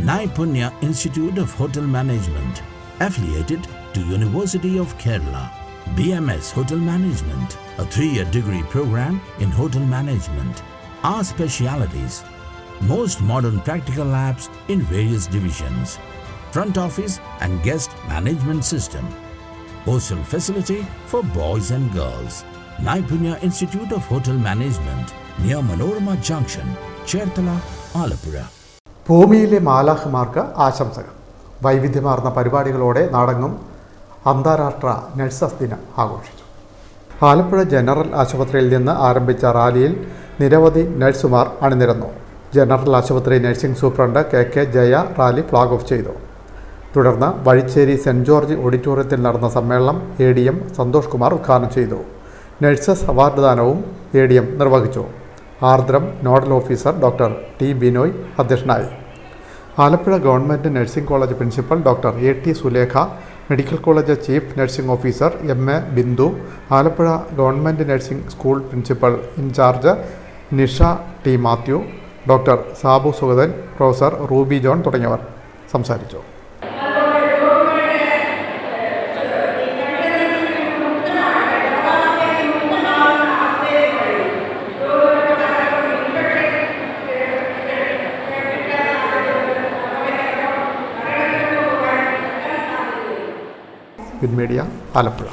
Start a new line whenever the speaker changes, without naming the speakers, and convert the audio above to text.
Naipunya Institute of Hotel Management, affiliated to University of Kerala. BMS Hotel Management, a three-year degree program in hotel management. Our specialities, most modern practical labs in various divisions, front office and guest management system, hostel facility for boys and girls. Naipunya Institute of Hotel Management, near Manorama Junction, Chertala, Alapura.
ഭൂമിയിലെ മാലാഖമാർക്ക് ആശംസകൾ. വൈവിധ്യമാർന്ന പരിപാടികളോടെ നാടങ്ങും അന്താരാഷ്ട്ര nurses ദിനം ആഘോഷിച്ചു. Alappuzha general ആശുപത്രിയിൽ നിന്ന് ആരംഭിച്ച റാലിയിൽ നിരവധി നഴ്സുമാർ അണിനിരന്നു. ജനറൽ ആശുപത്രി nursing superintendent K K Jaya rally flag off ചെയ്തു. തുടർന്ന് വഴിച്ചേരി സെന്റ് ജോർജ് ഓഡിറ്റോറിയത്തിൽ നടന്ന സമ്മേളനം A D M Santhosh Kumar ഉദ്ഘാടനം ചെയ്തു. നഴ്സസ് അവാർഡ് ദാനവും എ ഡി എം നിർവഹിച്ചു. Ardram nodal officer doctor T Binoy അധ്യക്ഷനായി. Alappuzha government nursing college principal doctor A T Sulekha medical college chief nursing officer M A Bindu Alappuzha government nursing school principal in-charge Nisha T Mathew doctor Sabu Sugathan professor Ruby John തുടങ്ങിയവർ സംസാരിച്ചു. Win media Alappuzha